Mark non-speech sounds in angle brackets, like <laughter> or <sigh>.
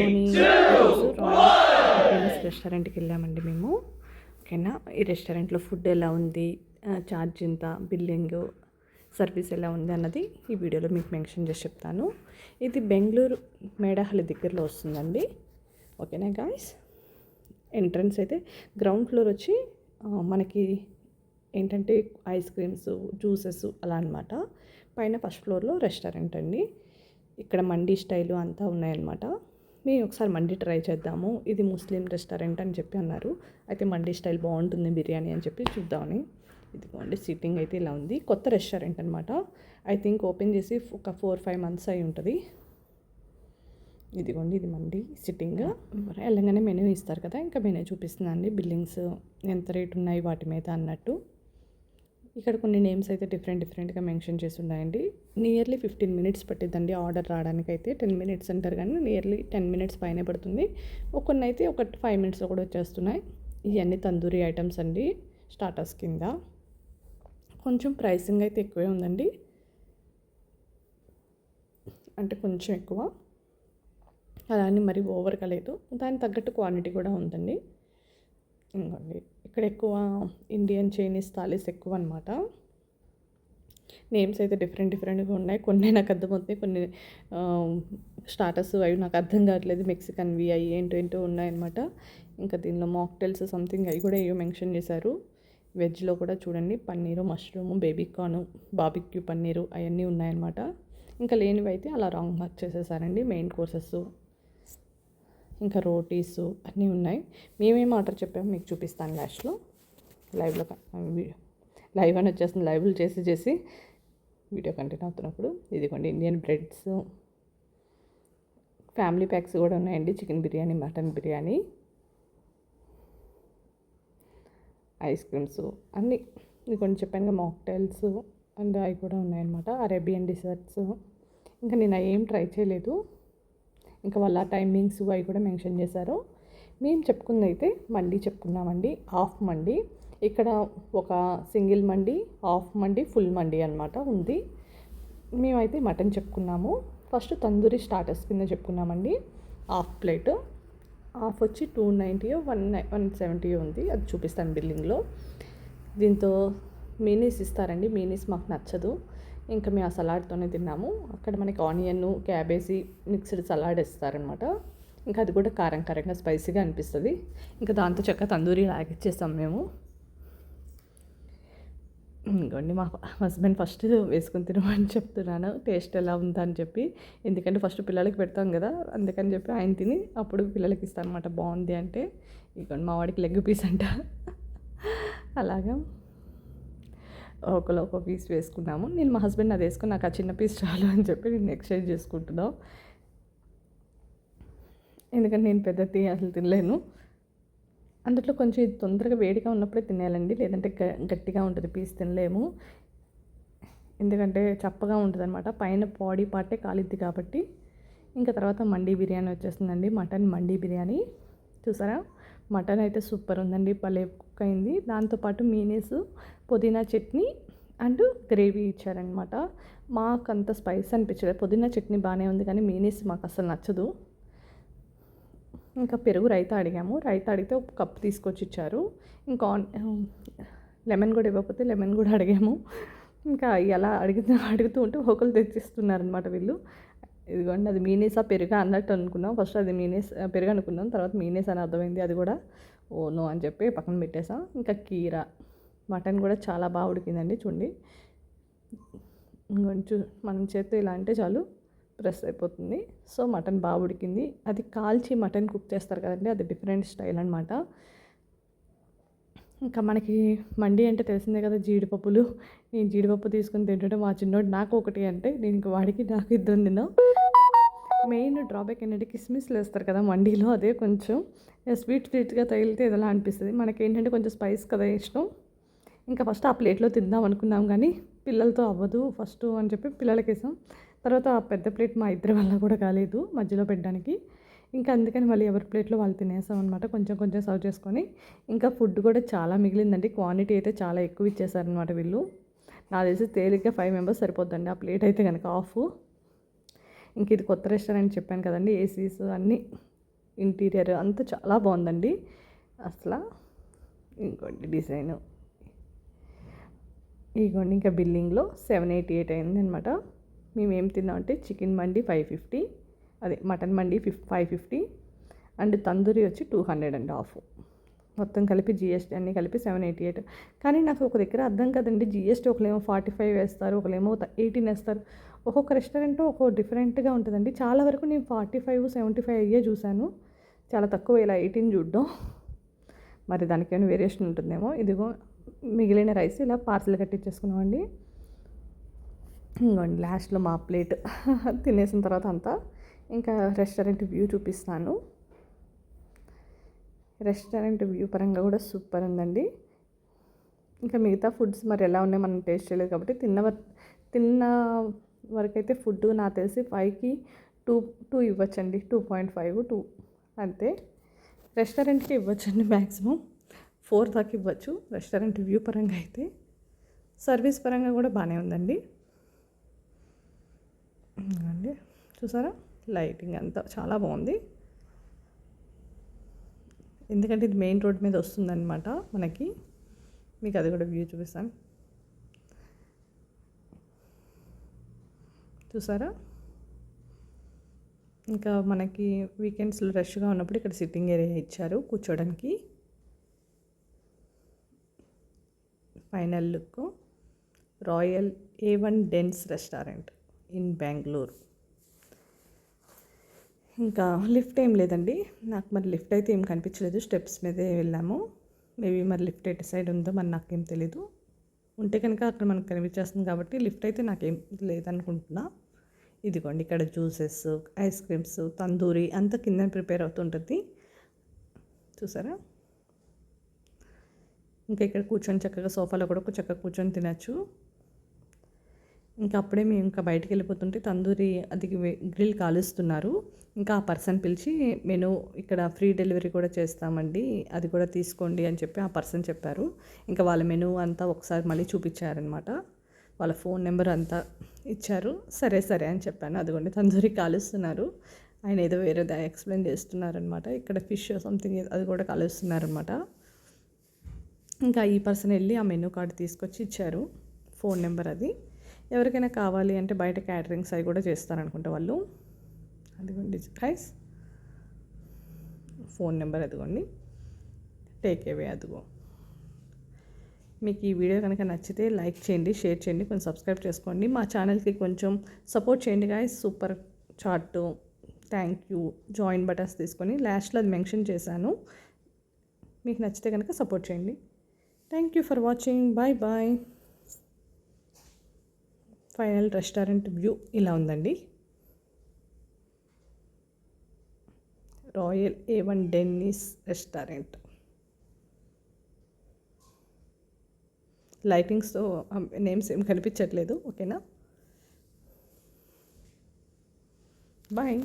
Morning రెస్టారెంట్కి వెళ్ళామండి మేము. ఓకేనా? ఈ రెస్టారెంట్లో ఫుడ్ ఎలా ఉంది? ఛార్జ్ ఎంత? బిల్లింగ్ సర్వీస్ ఎలా ఉంది అన్నది ఈ వీడియోలో మీకు మెన్షన్ చేసి చెప్తాను. ఇది బెంగళూరు మేడహల్లి దగ్గరలో వస్తుందండి. ఓకేనా గాయస్ ఎంట్రన్స్ అయితే గ్రౌండ్ ఫ్లోర్ వచ్చి మనకి ఏంటంటే ఐస్ క్రీమ్స్ జ్యూసెస్ అలా అనమాట పైన ఫస్ట్ ఫ్లోర్లో రెస్టారెంట్ అండి. ఇక్కడ మండీ స్టైలు అంతా ఉన్నాయన్నమాట. మేము ఒకసారి మండి ట్రై చేద్దాము. ఇది ముస్లిం రెస్టారెంట్ అని చెప్పి అన్నారు. అయితే మండీ స్టైల్ బాగుంటుంది బిర్యానీ అని చెప్పి చూద్దామని. ఇదిగోండి సిట్టింగ్ అయితే ఇలా ఉంది. కొత్త రెస్టారెంట్ అనమాట ఐ థింక్ ఓపెన్ చేసి ఒక ఫోర్ ఫైవ్ మంత్స్ అయి ఉంటుంది. ఇదిగోండి ఇది మండి సిట్టింగ్ వెళ్ళగానే మెనూ ఇస్తారు కదా ఇంకా మెనూ చూపిస్తుందండి బిల్లింగ్స్ ఎంత రేట్ ఉన్నాయి వాటి మీద అన్నట్టు. ఇక్కడ కొన్ని నేమ్స్ అయితే డిఫరెంట్ డిఫరెంట్గా మెన్షన్ చేసి ఉన్నాయండి నియర్లీ ఫిఫ్టీన్ మినిట్స్ పట్టిద్దండి ఆర్డర్ రావడానికి అయితే టెన్ మినిట్స్ అంటారు కానీ నియర్లీ టెన్ మినిట్స్ పైనే పడుతుంది. కొన్ని అయితే ఒక ఫైవ్ మినిట్స్లో కూడా వచ్చేస్తున్నాయి. ఇవన్నీ తందూరి ఐటమ్స్ అండి స్టార్టర్స్ కింద. కొంచెం ప్రైసింగ్ అయితే ఎక్కువే ఉందండి. అంటే కొంచెం ఎక్కువ. అలా అని మరి ఓవర్గా లేదు. దానికి తగ్గట్టు క్వాంటిటీ కూడా ఉందండి. ఇంకోండి ఇక్కడ ఎక్కువ ఇండియన్ చైనీస్ థాలీస్ ఎక్కువ అనమాట నేమ్స్ అయితే డిఫరెంట్ డిఫరెంట్గా ఉన్నాయి. కొన్ని నాకు అర్థమవుతాయి కొన్ని స్టార్టర్స్ అవి నాకు అర్థం కావట్లేదు. మెక్సికన్వి అవి ఏంటో ఏంటో ఉన్నాయన్నమాట. ఇంకా దీనిలో మాక్టెల్స్ సంథింగ్ అవి కూడా ఏవో మెన్షన్ చేశారు. వెజ్లో కూడా చూడండి paneer mushroom baby corn barbecue paneer అవన్నీ ఉన్నాయన్నమాట. ఇంకా లేనివి అయితే అలా రాంగ్ మార్క్ చేసేసారండి. మెయిన్ కోర్సెస్ ఇంకా రోటీస్ అన్నీ ఉన్నాయి. మేమేం ఆర్డర్ చెప్పాము మీకు చూపిస్తాను లాస్ట్లో. లైవ్లో లైవ్ అని వచ్చేస్తుంది. లైవ్లు చేసి చేసి వీడియో కంటిన్యూ అవుతున్నప్పుడు ఇదిగోండి ఇండియన్ బ్రెడ్స్. ఫ్యామిలీ ప్యాక్స్ కూడా ఉన్నాయండి. Chicken biryani mutton biryani. Ice creams అన్నీ. ఇదిగోండి చెప్పాను మాక్టైల్స్ అండ్ అవి కూడా ఉన్నాయన్నమాట. అరేబియన్ డిజర్ట్స్ ఇంకా నేను ఏం ట్రై చేయలేదు. ఇంకా వాళ్ళ టైమింగ్స్ అవి కూడా మెన్షన్ చేశారు. మేము చెప్పుకుంది అయితే మండి చెప్పుకున్నామండి. హాఫ్ మండి. ఇక్కడ ఒక సింగిల్ మండి హాఫ్ మండి ఫుల్ మండి అనమాట ఉంది. మేమైతే మటన్ చెప్పుకున్నాము. ఫస్ట్ తందూరి స్టార్టర్స్ కింద చెప్పుకున్నామండి. Half plate. హాఫ్ వచ్చి టూ నైంటీయో వన్ వన్ సెవెంటీయో ఉంది. అది చూపిస్తాను బిల్లింగ్లో. దీంతో మీనీస్ ఇస్తారండి. మీనీస్ మాకు నచ్చదు. ఇంకా మేము ఆ సలాడ్తోనే తిన్నాము. అక్కడ మనకి ఆనియన్ క్యాబేజీ మిక్స్డ్ సలాడ్ ఇస్తారనమాట ఇంకా అది కూడా కారం కారంగా స్పైసీగా అనిపిస్తుంది. ఇంకా దాంతో చక్క తందూరి లాగిచ్చేస్తాం మేము. ఇంకోండి మా హస్బెండ్ ఫస్ట్ వేసుకుని తినమని చెప్తున్నాను. టేస్ట్ ఎలా ఉందని చెప్పి. ఎందుకంటే ఫస్ట్ పిల్లలకి పెడతాం కదా అందుకని చెప్పి ఆయన తిని అప్పుడు పిల్లలకి ఇస్తాను అనమాట బాగుంది అంటే. ఇంకోండి మా వాడికి లెగ్ పీస్ అంట. అలాగా. ఒకలో ఒక పీస్ వేసుకున్నాము. నేను మా హస్బెండ్ అది వేసుకుని నాకు ఆ చిన్న పీస్ చాలు అని చెప్పి నేను ఎక్స్చేంజ్ చేసుకుంటున్నాం. ఎందుకంటే నేను పెద్ద తీ అసలు తినలేను. అందులో కొంచెం తొందరగా వేడిగా ఉన్నప్పుడే తినేయాలండి. లేదంటే గ- గట్టిగా ఉంటుంది పీస్ తినలేము. ఎందుకంటే చప్పగా ఉంటుంది అనమాట పైన బాడీ పార్టే కాలిద్ది కాబట్టి. ఇంకా తర్వాత మండీ బిర్యానీ వచ్చేస్తుందండి. మటన్ మండీ బిర్యానీ. చూసారా? మటన్ అయితే సూపర్ ఉందండి భలే కుక్ అయింది. దాంతోపాటు మీనేస్ పుదీనా చట్నీ అండ్ గ్రేవీ ఇచ్చారనమాట మాకు అంత స్పైస్ అనిపించలేదు. పుదీనా చట్నీ బాగానే ఉంది కానీ మీనేస్ మాకు అసలు నచ్చదు. ఇంకా పెరుగు రైతా అడిగాము. రైతా అడిగితే ఒక కప్ తీసుకొచ్చి ఇచ్చారు. ఇంకా లెమన్ కూడా ఇవ్వకపోతే లెమన్ కూడా అడిగాము. ఇంకా ఎలా అడుగుతూ అడుగుతూ ఉంటే ఒకరు తెచ్చిస్తున్నారనమాట వీళ్ళు. ఇదిగోండి అది మీనేసా పెరుగా అన్నట్టు అనుకున్నాం. ఫస్ట్ అది మీనేస్ పెరుగు అనుకున్నాం. తర్వాత మీనేస్ అని అర్థమైంది. అది కూడా ఓ నో అని చెప్పి పక్కన పెట్టేసాం. ఇంకా కీర మటన్ కూడా చాలా బాగా ఉడికిందండి చూడండి. కొంచెం చూ మనం చేత్తో ఇలా అంటే చాలు ప్రెస్ అయిపోతుంది. సో మటన్ బాగా ఉడికింది. అది కాల్చి మటన్ కుక్ చేస్తారు కదండి అది డిఫరెంట్ స్టైల్ అనమాట ఇంకా మనకి మండి అంటే తెలిసిందే కదా జీడిపప్పులు. నేను జీడిపప్పు తీసుకుని తింటుంటే మా చిన్నోడు నాకు ఒకటి అంటే నేను ఇంక వాడికి నాకు ఇద్దరు తిన్నాం. మెయిన్ డ్రాబ్యాక్ ఏంటంటే కిస్మిస్లు వేస్తారు కదా మండీలో అదే కొంచెం. స్వీట్ స్వీట్గా తగిలితే ఇదిలా అనిపిస్తుంది. మనకేంటంటే కొంచెం స్పైస్ కదా ఇష్టం. ఇంకా ఫస్ట్ ఆ ప్లేట్లో తిందాం అనుకున్నాం కానీ పిల్లలతో అవ్వదు ఫస్ట్ అని చెప్పి పిల్లలకి వేసాం తర్వాత ఆ పెద్ద ప్లేట్ మా ఇద్దరి వల్ల కూడా కాలేదు మధ్యలో పెట్టడానికి. ఇంకా అందుకని మళ్ళీ ఎవరి ప్లేట్లో వాళ్ళు తినేసాం అనమాట కొంచెం కొంచెం సర్వ్ చేసుకొని ఇంకా ఫుడ్ కూడా చాలా మిగిలిందండి. క్వాంటిటీ అయితే చాలా ఎక్కువ ఇచ్చేసారనమాట వీళ్ళు. నాకు తెలిసి తేలిగ్గా ఫైవ్ మెంబర్స్ సరిపోద్దండి. ఆ ప్లేట్ అయితే కనుక ఆఫ్. ఇంక ఇది కొత్త రెస్టారెంట్ చెప్పాను కదండి. ఏసీస్ అన్నీ ఇంటీరియర్ అంతా చాలా బాగుందండి. అసలు ఇంకోటి డిజైన్. ఇదిగోండి ఇంకా బిల్లింగ్లో సెవెన్ ఎయిటీ ఎయిట్ అయింది అనమాట మేము ఏం తిన్నామంటే చికెన్ మండి ఫైవ్ ఫిఫ్టీ అదే mutton mandi fif five fifty and tandoori వచ్చి టూ హండ్రెడ్ అండ్ ఆఫ్ మొత్తం కలిపి జిఎస్టీ అన్నీ కలిపి సెవెన్ ఎయిటీ ఎయిట్ కానీ నాకు ఒక దగ్గర అర్థం కదండి. జిఎస్టీ ఒకలేమో ఫార్టీ ఫైవ్ వేస్తారు ఒకలేమో ఎయిటీన్ వేస్తారు. ఒక్కొక్క రెస్టారెంట్ ఒక్కో డిఫరెంట్గా ఉంటుందండి. చాలా వరకు నేను ఫార్టీ ఫైవ్ సెవెంటీ ఫైవ్ అయ్యే చూశాను. చాలా తక్కువ ఇలా ఎయిటీన్ చూడడం. మరి దానికి ఏమైనా వేరియేషన్ ఉంటుందేమో? ఇదిగో మిగిలిన రైస్ ఇలా పార్సల్ కట్టించేసుకున్నామండి ఇంకోండి లాస్ట్లో మా ప్లేట్ <laughs> తినేసిన తర్వాత అంతా ఇంకా రెస్టారెంట్ వ్యూ చూపిస్తాను. రెస్టారెంట్ వ్యూ పరంగా కూడా సూపర్ ఉందండి. ఇంకా మిగతా ఫుడ్స్ మరి ఎలా ఉన్నాయి మనం టేస్ట్ చేయలేదు కాబట్టి తిన్న తిన్న వరకైతే ఫుడ్ నాకు తెలిసి ఫైవ్కి టూ టూ ఇవ్వచ్చండి. టూ పాయింట్ ఫైవ్ టూ అంతే. రెస్టారెంట్కి ఇవ్వచ్చండి మ్యాక్సిమం ఫోర్ దాకా ఇవ్వచ్చు రెస్టారెంట్ వ్యూ పరంగా అయితే. సర్వీస్ పరంగా కూడా బాగానే ఉందండి. అండి చూసారా? లైటింగ్ అంతా చాలా బాగుంది. ఎందుకంటే ఇది మెయిన్ రోడ్ మీద వస్తుందన్నమాట మనకి. మీకు అది కూడా వ్యూ చూపిస్తాను. చూసారా? ఇంకా మనకి వీకెండ్స్లో రష్గా ఉన్నప్పుడు ఇక్కడ సిట్టింగ్ ఏరియా ఇచ్చారు కూర్చోడానికి. Final look. Royal A one Dens restaurant in Bengaluru. ఇంకా లిఫ్ట్ ఏం లేదండి. నాకు మరి లిఫ్ట్ అయితే ఏం కనిపించలేదు. స్టెప్స్ మీదే వెళ్ళాము. మేబీ మరి లిఫ్ట్ ఎటు సైడ్ ఉందో మరి నాకేం తెలీదు. ఉంటే కనుక అక్కడ మనకు కనిపించేస్తుంది కాబట్టి లిఫ్ట్ అయితే నాకేం లేదనుకుంటున్నా. ఇదిగోండి ఇక్కడ జ్యూసెస్ ఐస్ క్రీమ్స్ తందూరి అంతా కింద ప్రిపేర్ అవుతుంటుంది. చూసారా? ఇంకా ఇక్కడ కూర్చొని చక్కగా సోఫాలో కూడా చక్కగా కూర్చొని తినచ్చు. ఇంకా అప్పుడే మేము ఇంకా బయటికి వెళ్ళిపోతుంటే తందూరి అది గ్రిల్ కాలుస్తున్నారు. ఇంకా ఆ పర్సన్ పిలిచి మెను ఇక్కడ ఫ్రీ డెలివరీ కూడా చేస్తామండి అది కూడా తీసుకోండి అని చెప్పి ఆ పర్సన్ చెప్పారు. ఇంకా వాళ్ళ మెను అంతా ఒకసారి మళ్ళీ చూపించారనమాట. వాళ్ళ ఫోన్ నెంబర్ అంతా ఇచ్చారు. సరే సరే అని చెప్పాను. అదిగోండి తందూరి కాలుస్తున్నారు. ఆయన ఏదో వేరే ఎక్స్ప్లెయిన్ చేస్తున్నారనమాట. ఇక్కడ ఫిష్ సంథింగ్ అది కూడా కాలుస్తున్నారనమాట. ఇంకా ఈ పర్సన్ వెళ్ళి ఆ మెనూ కార్డు తీసుకొచ్చి ఇచ్చారు ఫోన్ నెంబర్ అది. ఎవరికైనా కావాలి అంటే బయట క్యాటరింగ్స్ అవి కూడా చేస్తారనుకుంటే వాళ్ళు. అదిగోండి గైస్ ఫోన్ నెంబర్ అదిగోండి. టేక్ అవే అదిగో. మీకు ఈ వీడియో కనుక నచ్చితే లైక్ చేయండి షేర్ చేయండి కొంచెం సబ్స్క్రైబ్ చేసుకోండి. మా ఛానల్కి కొంచెం సపోర్ట్ చేయండి guys super chat thank you join buttons తీసుకొని లాస్ట్లో అది మెన్షన్ చేశాను. మీకు నచ్చితే కనుక సపోర్ట్ చేయండి. Thank you for watching bye bye final restaurant view ఇలా ఉందండి. Royal A one Dennis restaurant. లైటింగ్స్తో names ఏం కనిపించట్లేదు ఓకేనా? బాయ్.